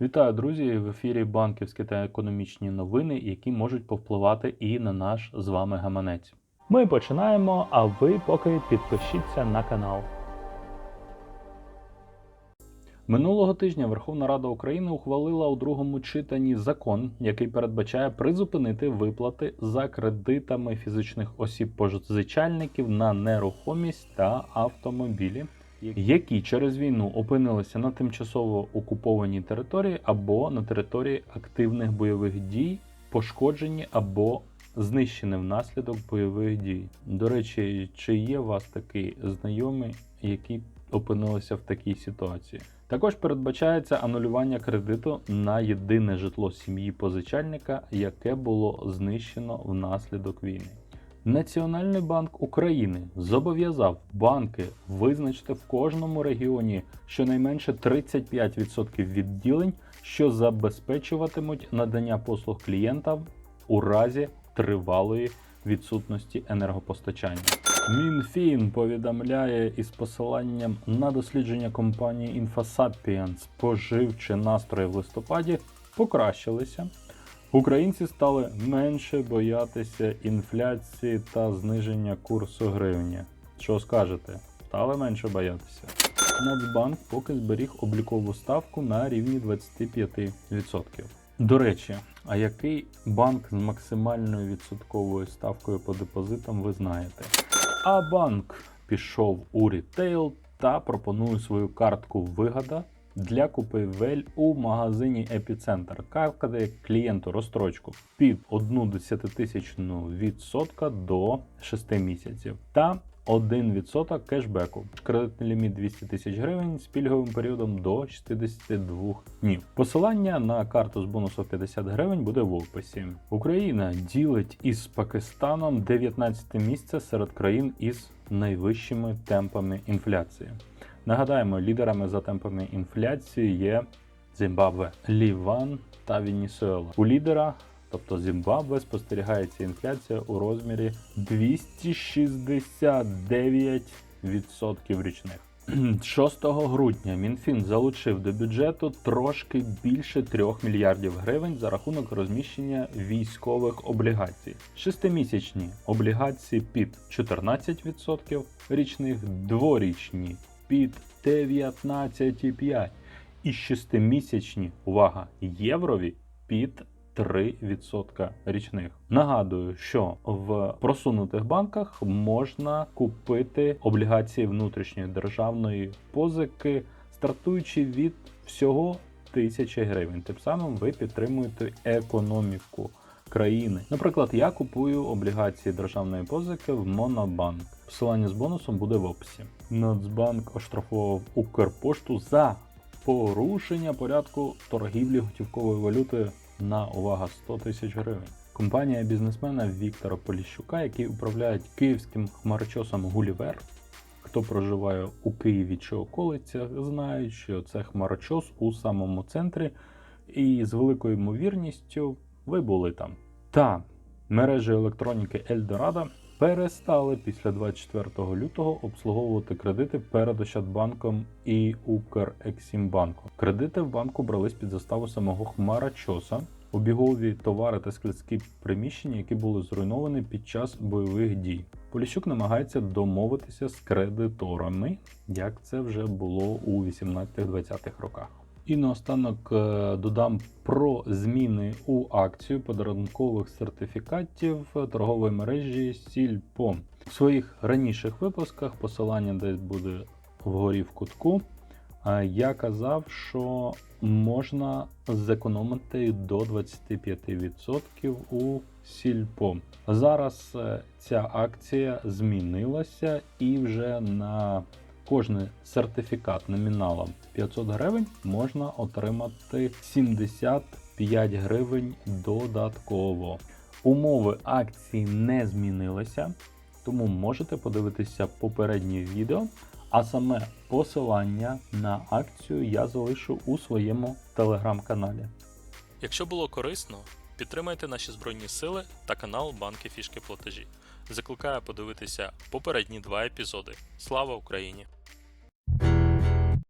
Вітаю, друзі! В ефірі банківські та економічні новини, які можуть повпливати і на наш з вами гаманець. Ми починаємо, а ви поки підпишіться на канал. Минулого тижня Верховна Рада України ухвалила у другому читанні закон, який передбачає призупинити виплати за кредитами фізичних осіб позичальників на нерухомість та автомобілі, які через війну опинилися на тимчасово окупованій території або на території активних бойових дій, пошкоджені або знищені внаслідок бойових дій. До речі, чи є у вас такий знайомий, які опинилися в такій ситуації? Також передбачається анулювання кредиту на єдине житло сім'ї позичальника, яке було знищено внаслідок війни. Національний банк України зобов'язав банки визначити в кожному регіоні щонайменше 35% відділень, що забезпечуватимуть надання послуг клієнтам у разі тривалої відсутності енергопостачання. Мінфін повідомляє із посиланням на дослідження компанії InfoSapiens споживчі настрої в листопаді покращилися. Українці стали менше боятися інфляції та зниження курсу гривні. Що скажете? Стали менше боятися. Нацбанк поки зберіг облікову ставку на рівні 25%. До речі, а який банк з максимальною відсотковою ставкою по депозитам ви знаєте? А банк пішов у рітейл та пропонує свою картку вигода для купівель у магазині Епіцентр. Картка дає клієнту розстрочку під 1 десятитисячну відсотка до 6 місяців та 1% кешбеку. Кредитний ліміт 200 тисяч гривень з пільговим періодом до 62 днів. Посилання на карту з бонусу 50 гривень буде в описі. Україна ділить із Пакистаном 19 місце серед країн із найвищими темпами інфляції. Нагадаємо, лідерами за темпами інфляції є Зімбабве, Ліван та Венесуела. У лідера, тобто Зімбабве, спостерігається інфляція у розмірі 269% річних. 6 грудня Мінфін залучив до бюджету трошки більше 3 мільярдів гривень за рахунок розміщення військових облігацій. Шестимісячні облігації під 14% річних, дворічні під 19,5 і шестимісячні, увага, єврові під 3% річних. Нагадую, що в просунутих банках можна купити облігації внутрішньої державної позики, стартуючи від всього тисячі гривень. Тим самим ви підтримуєте економіку країни. Наприклад, я купую облігації державної позики в Монобанк. Посилання з бонусом буде в описі. Нацбанк оштрафував Укрпошту за порушення порядку торгівлі готівковою валютою на увага 100 тисяч гривень. Компанія бізнесмена Віктора Поліщука, який управляє київським хмарочосом Гулівер. Хто проживає у Києві чи околицях, знають, що це хмарочос у самому центрі, і з великою ймовірністю ви були там. Та мережі електроніки Ельдорадо перестали після 24 лютого обслуговувати кредити перед Ощадбанком і Укрексімбанком. Кредити в банку брались під заставу самого Хмарачоса, обігові товари та складські приміщення, які були зруйновані під час бойових дій. Поліщук намагається домовитися з кредиторами, як це вже було у 18-20-х роках. І наостанок е, додам про зміни у акцію подарункових сертифікатів торгової мережі Сільпо. В своїх раніших випусках посилання десь буде вгорі в кутку. е, Я казав, що можна зекономити до 25% у Сільпо. Зараз е, ця акція змінилася і вже на кожний сертифікат номіналом 500 гривень можна отримати 75 гривень додатково. Умови акції не змінилися, тому можете подивитися попереднє відео, а саме посилання на акцію я залишу у своєму телеграм-каналі. Якщо було корисно, підтримайте наші збройні сили та канал Банки Фішки Платежі. Закликаю подивитися попередні два епізоди. Слава Україні!